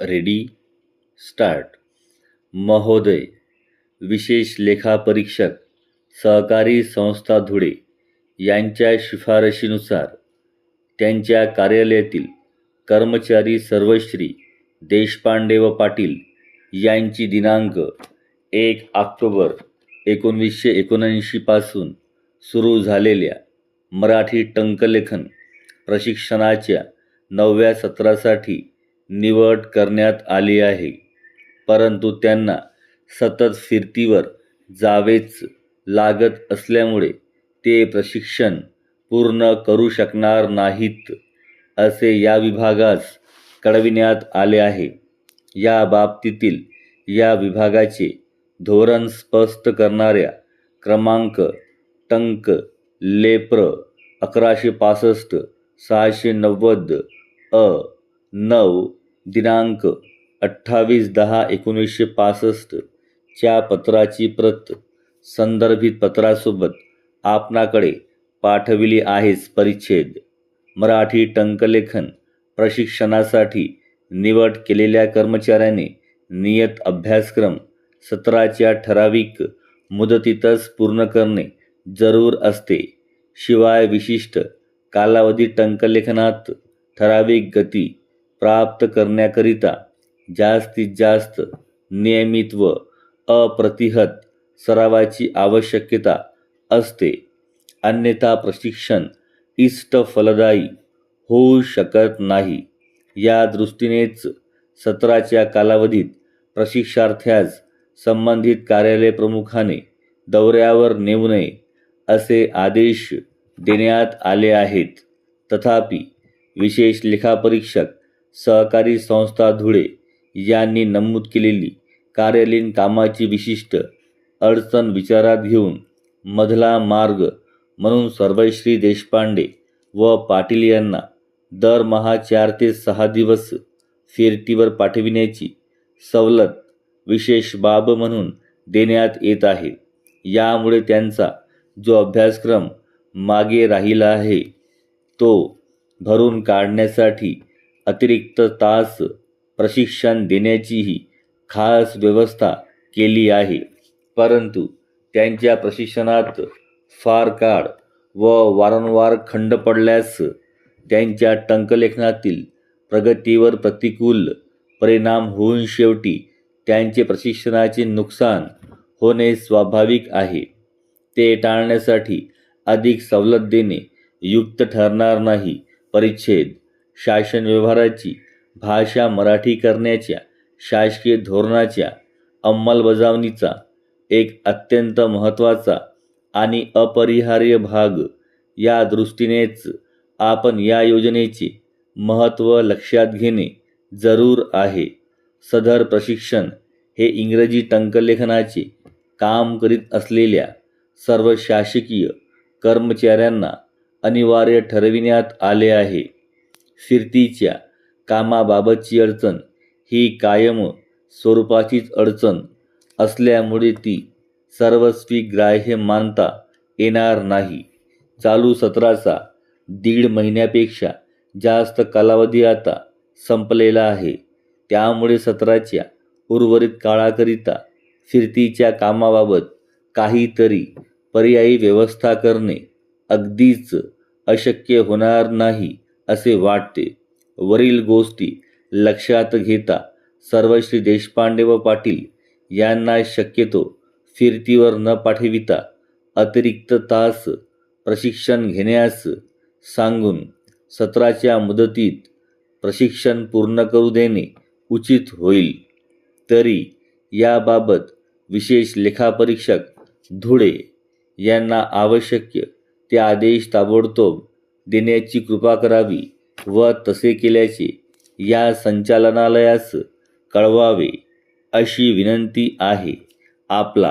Ready start महोदय विशेष लेखापरीक्षक सहकारी संस्था धुळे यांच्या शिफारशीनुसार त्यांच्या कार्यालयातील कर्मचारी सर्वश्री देशपांडे व पाटील यांची दिनांक एक ऑक्टोबर एकोणवीसशे एकोणऐंशीपासून सुरू झालेल्या मराठी टंकलेखन प्रशिक्षणाच्या नवव्या सत्रासाठी निवड करण्यात आली आहे. परंतु त्यांना सतत फिरतीवर जावेच लागत असल्यामुळे ते प्रशिक्षण पूर्ण करू शकणार नाहीत असे या विभागास कळविण्यात आले आहे. या बाबतीतील या विभागाचे धोरण स्पष्ट करणाऱ्या क्रमांक टंक लेप्र अकराशे पासष्ट सहाशे नव्वद अ नऊ दिनांक अठ्ठावीस दहा एकोणीसशे पासष्ट च्या पत्राची प्रत संदर्भित पत्रासोबत आपणाकडे पाठविली आहेच परिच्छेद. मराठी टंकलेखन प्रशिक्षणासाठी निवड केलेल्या कर्मचाऱ्याने नियत अभ्यासक्रम सत्राच्या ठराविक मुदतीतच पूर्ण करणे जरूर असते. शिवाय विशिष्ट कालावधी टंकलेखनात ठराविक गती प्राप्त करण्याकरिता जास्तीत जास्त नियमित व अप्रतिहत सरावाची आवश्यकता असते. अन्यथा प्रशिक्षण इष्ट फलदायी होऊ शकत नाही. या दृष्टीनेच सत्राच्या कालावधीत प्रशिक्षार्थ्यास संबंधित कार्यालय प्रमुखाने दौऱ्यावर नेऊ नये असे आदेश देण्यात आले आहेत. तथापि विशेष लेखापरीक्षक सहकारी संस्था धुळे यांनी नमूद केलेली कार्यालयीन कामाची विशिष्ट अडचण विचारात घेऊन मधला मार्ग म्हणून सर्वश्री देशपांडे व पाटील यांना दरमहा चार ते सहा दिवस फिरतीवर पाठविण्याची सवलत विशेष बाब म्हणून देण्यात येत आहे. यामुळे त्यांचा जो अभ्यासक्रम मागे राहिला आहे तो भरून काढण्यासाठी अतिरिक्त तास प्रशिक्षण देण्याचीही खास व्यवस्था केली आहे. परंतु त्यांच्या प्रशिक्षणात फार काळ व वारंवार खंड पडल्यास त्यांच्या टंकलेखनातील प्रगतीवर प्रतिकूल परिणाम होऊन शेवटी त्यांचे प्रशिक्षणाचे नुकसान होणे स्वाभाविक आहे. ते टाळण्यासाठी अधिक सवलत देणे युक्त ठरणार नाही. परिच्छेद शासन व्यवहाराची भाषा मराठी करण्याच्या शासकीय धोरणाच्या अंमलबजावणीचा एक अत्यंत महत्त्वाचा आणि अपरिहार्य भाग. या दृष्टीनेच आपण या योजनेचे महत्त्व लक्षात घेणे जरूर आहे. सदर प्रशिक्षण हे इंग्रजी टंकलेखनाचे काम करीत असलेल्या सर्व शासकीय कर्मचाऱ्यांना अनिवार्य ठरविण्यात आले आहे. फिरतीच्या कामाबाबतची अडचण ही कायम स्वरूपाचीच अडचण असल्यामुळे ती सर्वस्वी ग्राह्य मानता येणार नाही. चालू सत्राचा दीड महिन्यापेक्षा जास्त कालावधी आता संपलेला आहे. त्यामुळे सत्राच्या उर्वरित काळाकरिता फिरतीच्या कामाबाबत काहीतरी पर्यायी व्यवस्था करणे अगदीच अशक्य होणार नाही. असे वाटते. वरील गोष्टी लक्षात घेता सर्वश्री देशपांडे व पाटील यांना शक्यतो फिरतीवर न पाठविता अतिरिक्त तास प्रशिक्षण घेण्यास सांगून सत्राच्या मुदतीत प्रशिक्षण पूर्ण करू देणे उचित होईल. तरी याबाबत विशेष लेखापरीक्षक धुळे यांना आवश्यक ते आदेश ताबडतोब देण्याची कृपा करावी व तसे केल्याचे या संचालनालयास कळवावे अशी विनंती आहे. आपला